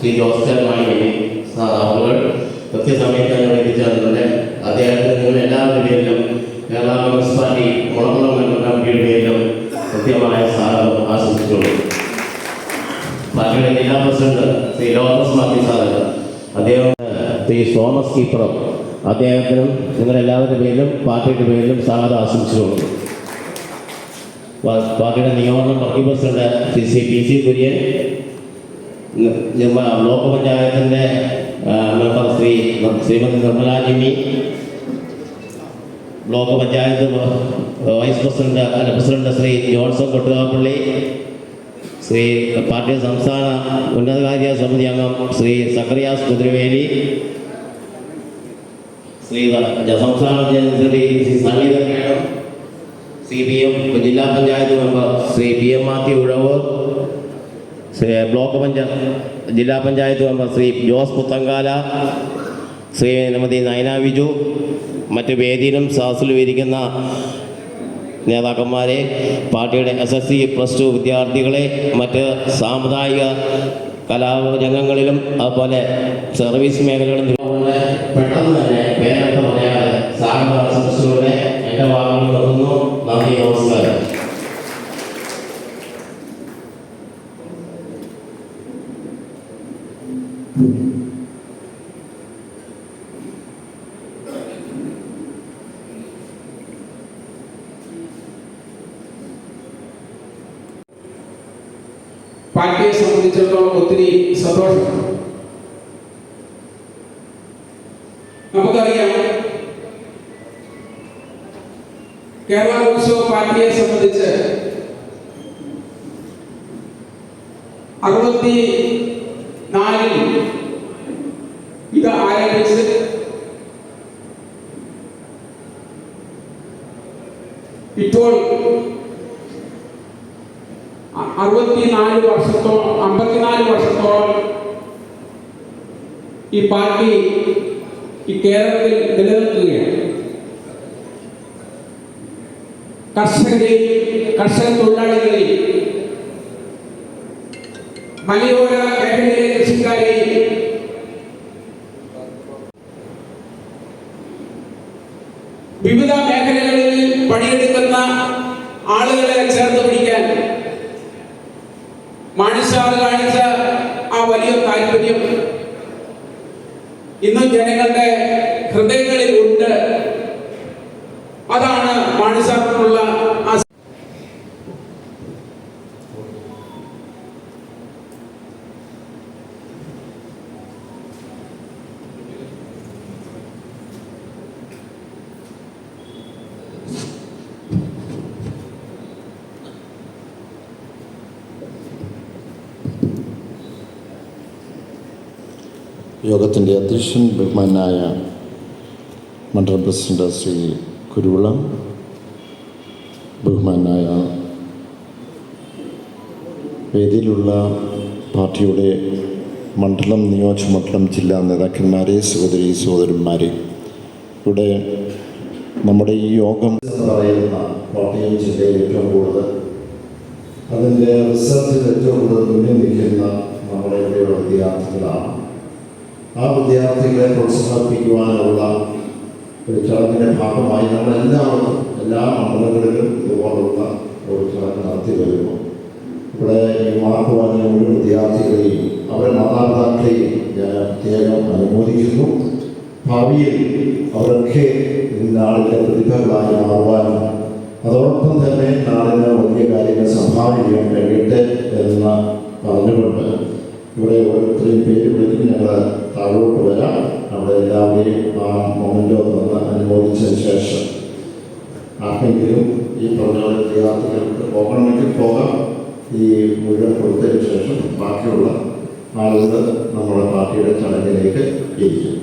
Shri Joseph മാണിയെ സാധാവുകൾ കൃത്യസമയത്ത് തന്നെ എത്തിച്ചേർന്നുണ്ട് അദ്ദേഹത്തിന് നിങ്ങൾ എല്ലാവരുടെ പേരിലും കേരള മുനിസിപ്പാലിറ്റി കുളംകുളം കമ്മിറ്റിയുടെ പേരിലും കൃത്യമായ സാധനം ആശംസിച്ചുള്ളൂ പാർട്ടിയുടെ ജില്ലാ പ്രസിഡന്റ് ശ്രീ ലോറൻസ് മാർട്ടി സാധനം അദ്ദേഹം ശ്രീ തോമസ് കീപ്പറും അദ്ദേഹത്തിനും നിങ്ങളെല്ലാവരുടെ പേരിലും പാർട്ടിയുടെ പേരിലും സാധനം ആശംസിച്ചുകൊള്ളു. പാർട്ടിയുടെ നിയമനം president Shri C P C Kurian block പഞ്ചായത്തിന്റെ member Shri Shrimati Nirmalajimi block panchayat vice president അല്ല president Shri Johnson Kottukappally Shri party സംസ്ഥാന ഉന്നതകാര്യ സമിതി അംഗം ശ്രീ സക്കറിയാസ് കുതിരവേലി ശ്രീ സംസ്ഥാന Shri Sangeetha madam C P M ജില്ലാ panchayat member Shri P M Mathew Uzhavoor block panchayat ജില്ലാ panchayat member Shri Jose Puthenkala Shri Shrimati Nayana Viju മറ്റ് വേദിയിലും സദസ്സിലും ഇരിക്കുന്ന നേതാക്കന്മാരെ പാർട്ടിയുടെ S S C plus two വിദ്യാർത്ഥികളെ മറ്റ് സാമുദായിക കലാരംഗങ്ങളിലും അതുപോലെ സർവീസ് മേഖലകളിലും പെട്ടെന്ന് തന്നെ പേരൊക്കെ പറയാതെ സാമ്പത്തിക എന്റെ നന്ദി നമസ്കാരം. പാർട്ടിയെ സംബന്ധിച്ചിടത്തോളം ഒത്തിരി സന്തോഷം നമുക്കറിയാം കേരള ഉത്സവ പാർട്ടിയെ സംബന്ധിച്ച് അറുപത്തി ഇപ്പോൾ അറുപത്തിനാല് വർഷത്തോളം അമ്പത്തിനാല് വർഷത്തോളം ഈ പാർട്ടി ഈ കേരളത്തിൽ നിലനിൽക്കുകയാണ്. കർഷകരെയും കർഷക തൊഴിലാളികളെയും മലയോര മേഖലയിലെ കൃഷിക്കാരെയും യോഗത്തിന്റെ അധ്യക്ഷൻ ബഹുമാനായ മണ്ഡലം പ്രസിഡന്റ് ശ്രീ കുരുവിളം ബഹുമാനായ വേദിയിലുള്ള പാർട്ടിയുടെ മണ്ഡലം നിയോജകമണ്ഡലം ജില്ലാ നേതാക്കന്മാരെ സഹോദരി സഹോദരന്മാരെ. ഇവിടെ നമ്മുടെ ഈ യോഗം എന്ന് പറയുന്ന കോട്ടയം ജില്ലയിൽ ഏറ്റവും കൂടുതൽ. അതിന്റെ റിസർച്ചിൽ ഏറ്റവും കൂടുതൽ മുന്നിൽ നിൽക്കുന്ന നമ്മുടെ ഇവിടെയുള്ള വിദ്യാർത്ഥികളാണ്. ആ വിദ്യാർത്ഥികളെ പ്രോത്സാഹിപ്പിക്കുവാനുള്ള ഒരു ചടങ്ങിന്റെ ഭാഗമായി നമ്മളെല്ലാവരും എല്ലാ മണ്ഡലങ്ങളിലും ഇതുപോലുള്ള ഒരു ചടങ്ങ് നടത്തി വരുന്നു. ഇവിടെ വാങ്ങിയ മുഴുവൻ വിദ്യാർത്ഥികളെയും അവരുടെ മാതാപിതാക്കളെയും ഞാൻ പ്രത്യേകം അനുമോദിക്കുന്നു. ഭാവിയിൽ അവരൊക്കെ നാളിലെ പ്രതിഭകളായി മാറുവാനും അതോടൊപ്പം തന്നെ നാടിന് വലിയ കാര്യങ്ങൾ സംഭാവന ചെയ്യാൻ കഴിയട്ടെ എന്ന് പറഞ്ഞുകൊണ്ട് ഇവിടെ ഓരോരുത്തരെയും പേര് വിളിച്ച് ഞങ്ങൾ താഴോട്ട് വരാം. അവിടെ എല്ലാവരെയും ആ മൊമെന്റോ നിന്ന് അനുമോദിച്ചതിന് ശേഷം ആർക്കെങ്കിലും ഈ പറഞ്ഞ വിദ്യാർത്ഥികൾക്ക് പോകണമെങ്കിൽ പോകാം. ഈ മുഴുവൻ കൊടുത്തതിന് ശേഷം ബാക്കിയുള്ള ആളുകൾ നമ്മുടെ പാർട്ടിയുടെ ചടങ്ങിലേക്ക് ഇരിക്കും.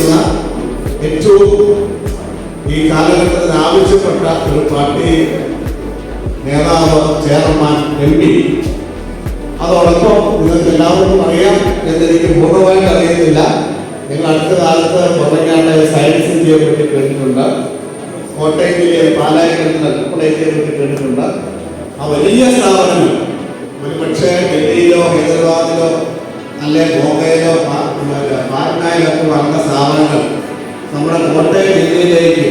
ചെയ്യുന്ന ഏറ്റവും ഈ കാലഘട്ടത്തിന് ആവശ്യപ്പെട്ട ഒരു പാർട്ടി നേതാവ് ചെയർമാൻ എം പി. അതോടൊപ്പം നിങ്ങൾക്ക് എല്ലാവർക്കും അറിയാം എന്നെനിക്ക് പൂർണമായിട്ട് അറിയുന്നില്ല. നിങ്ങൾ അടുത്ത കാലത്ത് പറഞ്ഞാണ്ട് സയൻസ് ഇന്ത്യയെ പറ്റി കേട്ടിട്ടുണ്ട്. കോട്ടയം ജില്ലയിൽ പാലായിരത്തിൽ കൽപ്പടയെ പറ്റി കേട്ടിട്ടുണ്ട്. ആ വലിയ സ്ഥാപനങ്ങൾ ഒരുപക്ഷെ ഡൽഹിയിലോ ഹൈദരാബാദിലോ അല്ലെ ബോംബെയിലോ പാ- പാറ്റ്നയിലോ വന്ന സ്ഥാപനങ്ങൾ നമ്മുടെ കോട്ടയം ജില്ലയിലേക്ക്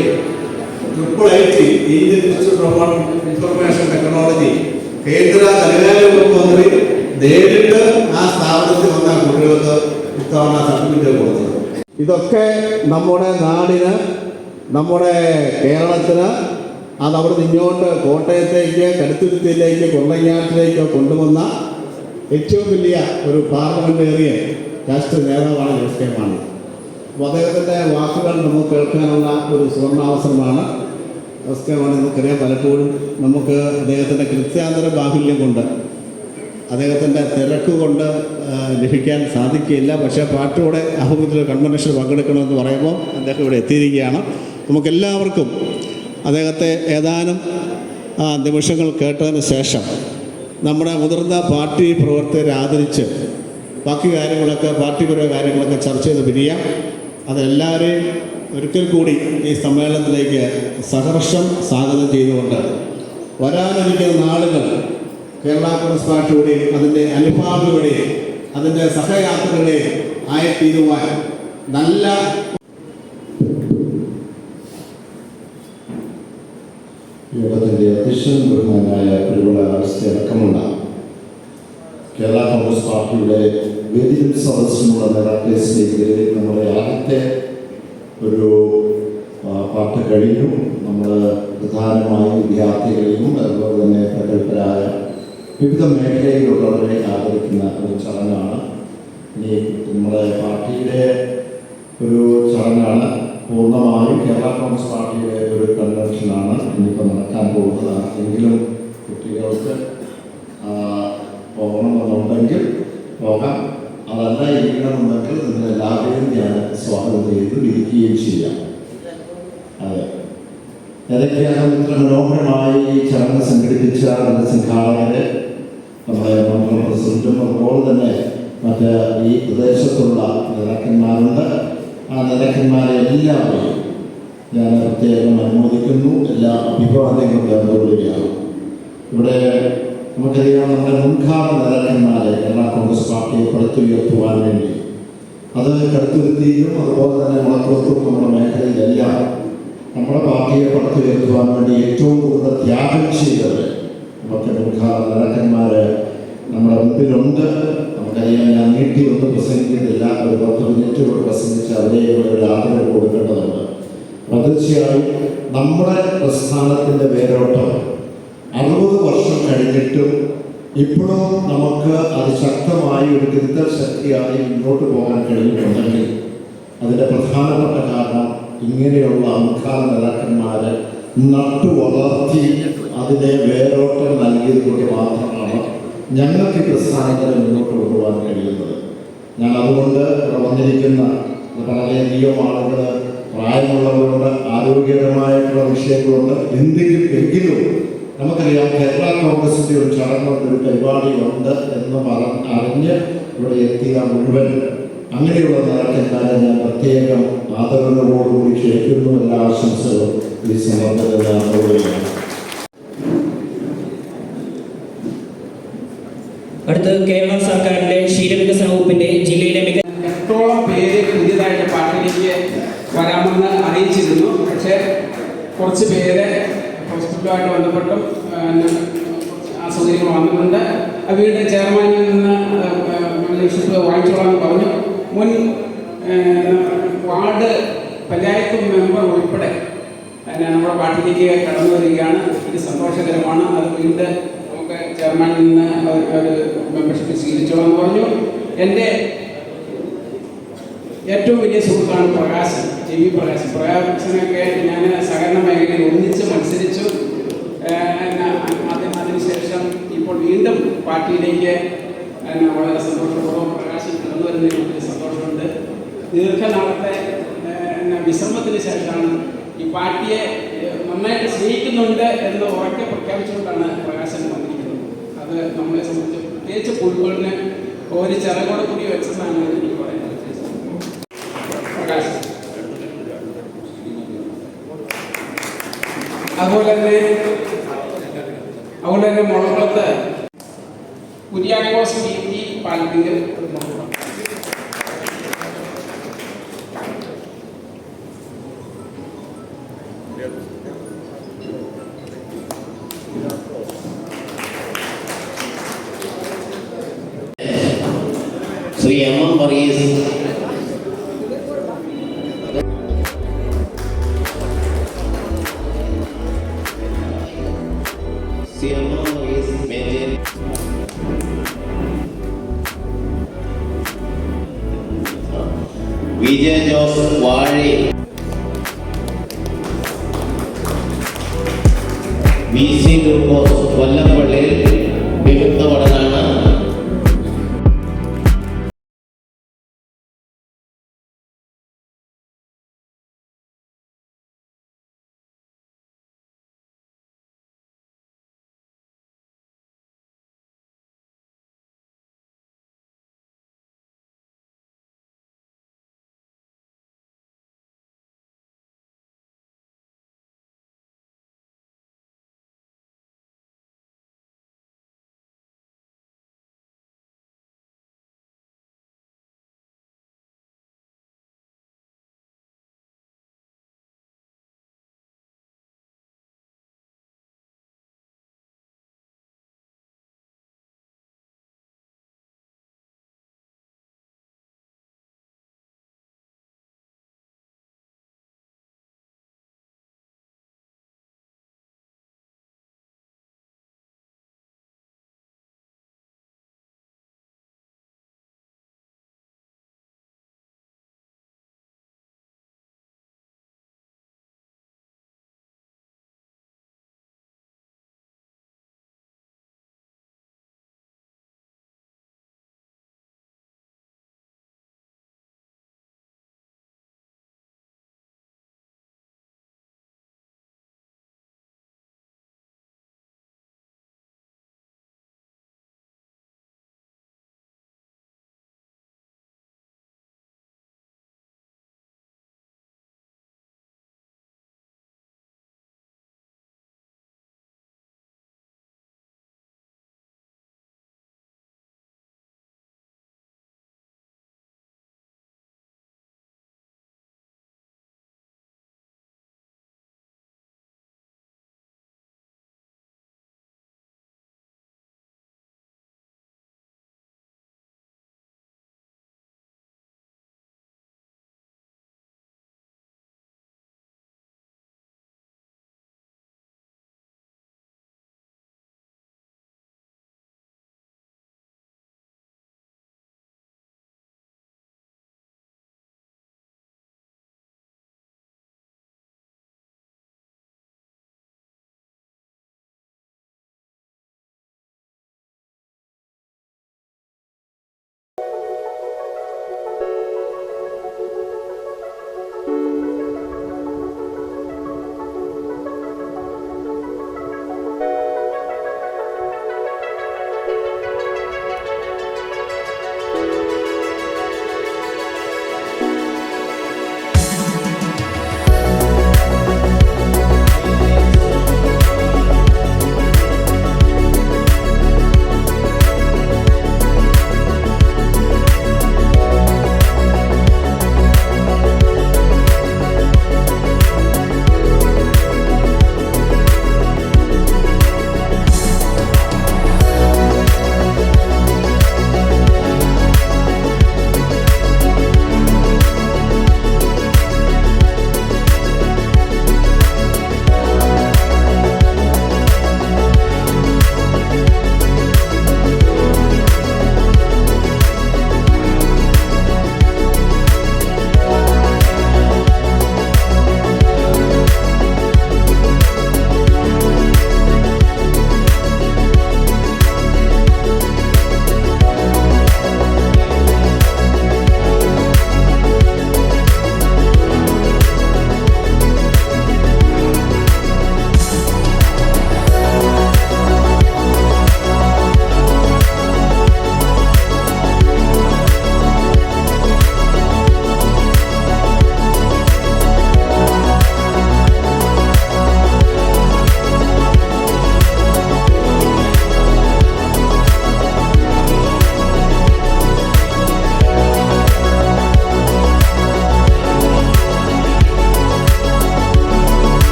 triple I T Indian Institute of Information Technology കേന്ദ്ര ധനകാര്യ മന്ത്രി നേരിട്ട് ആ സ്ഥാപനത്തിൽ വന്ന കുട്ടികൾക്ക് ഇത്തവണ സർട്ടിഫിക്കറ്റ് കൊടുത്തത്. ഇതൊക്കെ നമ്മുടെ നാടിന് നമ്മുടെ കേരളത്തിന് അത് അവിടെ നിന്ന് ഇങ്ങോട്ട് കോട്ടയത്തേക്ക് കടുത്തുരുത്തിയിലേക്ക് കൊണ്ടങ്ങാട്ടിലേക്ക് കൊണ്ടുവന്ന ഏറ്റവും വലിയ ഒരു പാർലമെന്റേറിയൻ രാഷ്ട്രീയ നേതാവാണ് ജോസ് കെ മാണി അപ്പോൾ അദ്ദേഹത്തിന്റെ വാക്കുകൾ നമുക്ക് കേൾക്കാനുള്ള ഒരു സുവർണാവസരമാണ്. ജോസ് കെ മാണി നമുക്കറിയാം പലപ്പോഴും നമുക്ക് അദ്ദേഹത്തിന്റെ കൃത്യാന്തര ബാഹുല്യം കൊണ്ട് അദ്ദേഹത്തിന്റെ തിരക്ക് കൊണ്ട് ലഭിക്കാൻ സാധിക്കില്ല പക്ഷേ പാർട്ടിയുടെ ആഭിമുഖ്യത്തിൽ കൺവെൻഷൻ പങ്കെടുക്കണമെന്ന് പറയുമ്പോൾ അദ്ദേഹം ഇവിടെ എത്തിയിരിക്കുകയാണ്. നമുക്കെല്ലാവർക്കും അദ്ദേഹത്തെ ഏതാനും നിമിഷങ്ങൾ കേട്ടതിന് ശേഷം നമ്മുടെ മുതിർന്ന പാർട്ടി പ്രവർത്തകരെ ആദരിച്ച് ബാക്കി കാര്യങ്ങളൊക്കെ പാർട്ടിപരമായ കാര്യങ്ങളൊക്കെ ചർച്ച ചെയ്ത് പിരിയാം അതെല്ലാവരെയും ഒരിക്കൽ കൂടി ഈ സമ്മേളനത്തിലേക്ക് സഹർഷം സ്വാഗതം ചെയ്തുകൊണ്ട് വരാനിരിക്കുന്ന നാളുകൾ കേരള കോൺഗ്രസ് പാർട്ടിയുടെയും അതിന്റെ അനുഭാവികളുടെയും അതിന്റെ സഹയാത്രകളെയും ആയിത്തീരുവാൻ നല്ല യോഗത്തിന്റെ അധ്യക്ഷൻ ബഹുമാനായ അവസ്ഥ അടക്കമുള്ള കേരള കോൺഗ്രസ് പാർട്ടിയുടെ വേദിയും സദസ്സിനുള്ള നേതാക്കളെ സ്നേഹിതരെ നമ്മുടെ ആദ്യത്തെ ഒരു പാട്ട് കഴിഞ്ഞു നമ്മൾ പ്രധാനമായും വിദ്യാർത്ഥികളെയും അതുപോലെ തന്നെ പ്രഗത്ഭരായ വിവിധ മേഖലയിലുള്ളവരെ ആദരിക്കുന്ന ഒരു ചടങ്ങാണ് ഇനി നമ്മുടെ പാർട്ടിയുടെ ഒരു ചടങ്ങാണ് പൂർണമായും കേരള കോൺഗ്രസ് പാർട്ടിയുടെ ഒരു കൺവെൻഷനാണ് ഇനിയിപ്പോൾ നടക്കാൻ പോകുന്നത് എങ്കിലും കുട്ടികൾക്ക് പോകണമെന്നുണ്ടെങ്കിൽ പോകാം. അതല്ല ഇരിക്കണമെന്നുണ്ടെങ്കിൽ നിങ്ങൾ എല്ലാവരെയും ഞാൻ സ്വാഗതം ചെയ്ത് ഇരിക്കുകയും ചെയ്യാം. അതെ. ഏതൊക്കെയാണ് ഇത്ര മനോഹരമായി ചടങ്ങ് സംഘടിപ്പിച്ച അതിന്റെ സംഘാടകരെ നമ്മുടെ മണ്ഡലം പ്രസിഡന്റും അതുപോലെ തന്നെ മറ്റ് ഈ പ്രദേശത്തുള്ള നേതാക്കന്മാരുണ്ട്. ആ നേതാക്കന്മാരെ എല്ലാവരെയും ഞാൻ പ്രത്യേകം അനുമോദിക്കുന്നു. എല്ലാ അഭിവാദ്യങ്ങളും നേർന്നുകൊള്ളുകയാണ് ഇവിടെ നമുക്കറിയാം നമ്മുടെ മുൻകാല നേതാക്കന്മാരെ കേരള കോൺഗ്രസ് പാർട്ടിയെ പടുത്തുയർത്തുവാൻ വേണ്ടി. അത് കടുത്തുരുത്തിയും അതുപോലെ തന്നെ മലപ്പുറത്തും നമ്മുടെ മേഖലയിലെല്ലാം നമ്മുടെ പാർട്ടിയെ പടുത്തുയർത്തുവാൻ വേണ്ടി ഏറ്റവും കൂടുതൽ ത്യാഗം ചെയ്തവർ നമുക്ക് മുൻകാല നേതാക്കന്മാര് നമ്മുടെ മുമ്പിലുണ്ട്. നമുക്കറിയാം ഞാൻ നീട്ടി ഒന്ന് പ്രസംഗിക്കുന്നില്ല ഒരു പത്ത് മിനിറ്റിലൂടെ പ്രസംഗിച്ച് അവരെ ഇവിടെ ഒരു ആദരവ് കൊടുക്കേണ്ടതുണ്ട്. തീർച്ചയായും നമ്മുടെ പ്രസ്ഥാനത്തിന്റെ വേരോട്ടം കഴിഞ്ഞിട്ടും ഇപ്പോഴും നമുക്ക് അത് ശക്തമായി ഒരു തിരുത്തൽ ശക്തിയായി മുന്നോട്ട് പോകാൻ കഴിയുന്നുണ്ടെങ്കിൽ അതിന്റെ പ്രധാനപ്പെട്ട കാരണം ഇങ്ങനെയുള്ള മുഖാല നേതാക്കന്മാരെ നട്ടു വളർത്തി അതിനെ വേരോട്ടം നൽകിയത് കൊണ്ട് മാത്രമാണ് ഞങ്ങൾക്ക് ഈ പ്രസ്ഥാനങ്ങളെ മുന്നോട്ട് കൊണ്ടുപോകാൻ കഴിയുന്നത്. ഞാൻ അതുകൊണ്ട് വന്നിരിക്കുന്ന വളരെയധികം ആളുകൾ പ്രായമുള്ളവരുണ്ട് ആരോഗ്യകരമായിട്ടുള്ള വിഷയങ്ങളുണ്ട്. എന്തെങ്കിലും എങ്കിലും നമുക്കറിയാം കേരള കോൺഗ്രസിന്റെ ഒരു ചടങ്ങുണ്ട് ഒരു പരിപാടി ഉണ്ട് എന്ന് പറഞ്ഞ് അറിഞ്ഞ് ഇവിടെ എത്തിയ മുഴുവൻ അങ്ങനെയുള്ള നേതാക്കന്മാരെ ഞാൻ പ്രത്യേകം ആദരവോടുകൂടി ക്ഷണിക്കുന്നു. എല്ലാ ആശംസകളും ഈ അറിയുകയാണ് അടുത്തത് കേരള സർക്കാരിന്റെ ക്ഷീരവികസന വകുപ്പിന്റെ ജില്ലയിലെ എട്ടോളം പേര് പുതിയതായിട്ട് പാർട്ടിയിലേക്ക് വരാമെന്ന് അറിയിച്ചിരുന്നു. പക്ഷേ കുറച്ച് പേര് ഹോസ്പിറ്റലുമായിട്ട് ബന്ധപ്പെട്ടും അസൗകര്യങ്ങൾ വന്നിട്ടുണ്ട്. വീടിന്റെ ചെയർമാനിൽ നിന്ന് ലക്ഷ്യത്തിൽ വാങ്ങിച്ചോളാമെന്ന് പറഞ്ഞു. മുൻ വാർഡ് പഞ്ചായത്ത് മെമ്പർ ഉൾപ്പെടെ നമ്മുടെ പാർട്ടിയിലേക്ക് കടന്നു വരികയാണ്. ഇത് സന്തോഷകരമാണ്. അത് വീണ്ടും നമുക്ക് ചെയർമാനിൽ നിന്ന് ഒരു- മെമ്പർഷിപ്പ് സ്വീകരിച്ചോളാം പറഞ്ഞു. എന്റെ ഏറ്റവും വലിയ സുഹൃത്താണ് പ്രകാശൻ ജി വി പ്രകാശൻ. പ്രകാശനൊക്കെ ഞാൻ സഹകരണ മേഖലയിൽ ഒന്നിച്ച് മത്സരിച്ചു. പാർട്ടിയിലേക്ക് പിന്നെ വളരെ സന്തോഷപൂർവം പ്രകാശം കടന്നു വരുന്നതിൽ ഒത്തിരി സന്തോഷമുണ്ട്. ദീർഘനാളത്തെ വിശ്രമത്തിന് ശേഷമാണ് ഈ പാർട്ടിയെ നന്നായിട്ട് സ്നേഹിക്കുന്നുണ്ട് എന്ന് ഉറക്കെ പ്രഖ്യാപിച്ചുകൊണ്ടാണ് പ്രകാശൻ വന്നിരിക്കുന്നത്. അത് നമ്മളെ സംബന്ധിച്ച് പ്രത്യേകിച്ച് ഫുട്ബോളിന് ഒരു ചിറകോടെ കൂടി വെച്ചതാണ് എനിക്ക് പറയാൻ പ്രകാശ്. അതുപോലെ തന്നെ മുളകുളത്ത് കുര്യാക്കോസ് ബി ടി പാലത്തിൽ ശ്രീ എം എം വർഗീസ്